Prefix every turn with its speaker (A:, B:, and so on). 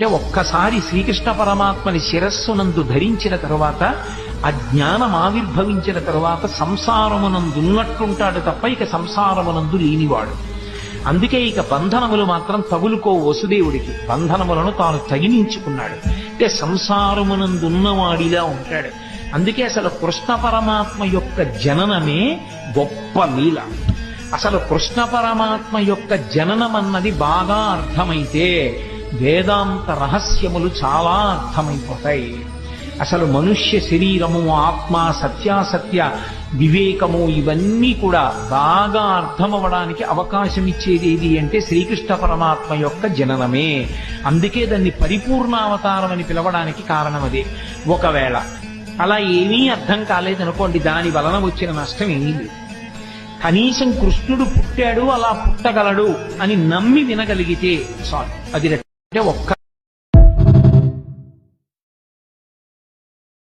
A: అంటే ఒక్కసారి శ్రీకృష్ణ పరమాత్మని శిరస్సునందు ధరించిన తరువాత ఆ జ్ఞానం ఆవిర్భవించిన తరువాత సంసారమునందున్నట్టుంటాడు తప్ప ఇక సంసారమునందు లేనివాడు. అందుకే ఇక బంధనములు మాత్రం తగులుకో వసుదేవుడికి. బంధనములను తాను తగిలించుకున్నాడు అంటే సంసారమునందున్నవాడిలా ఉంటాడు. అందుకే అసలు కృష్ణ పరమాత్మ యొక్క జననమే గొప్ప లీల. అసలు కృష్ణ పరమాత్మ యొక్క జననం అన్నది బాగా అర్థమైతే వేదాంత రహస్యములు చాలా అర్థమైపోతాయి. అసలు మనుష్య శరీరము ఆత్మ సత్యాసత్య వివేకము ఇవన్నీ కూడా బాగా అర్థమవడానికి అవకాశం ఇచ్చేది ఏది అంటే శ్రీకృష్ణ పరమాత్మ యొక్క జననమే. అందుకే దాన్ని పరిపూర్ణావతారం అని పిలవడానికి కారణం అదే. ఒకవేళ అలా ఏమీ అర్థం కాలేదనుకోండి దాని వలన వచ్చిన నష్టం ఏమీ లేదు. కనీసం కృష్ణుడు పుట్టాడు అలా పుట్టగలడు అని నమ్మి వినగలిగితే చాలు. అది 今天我不看。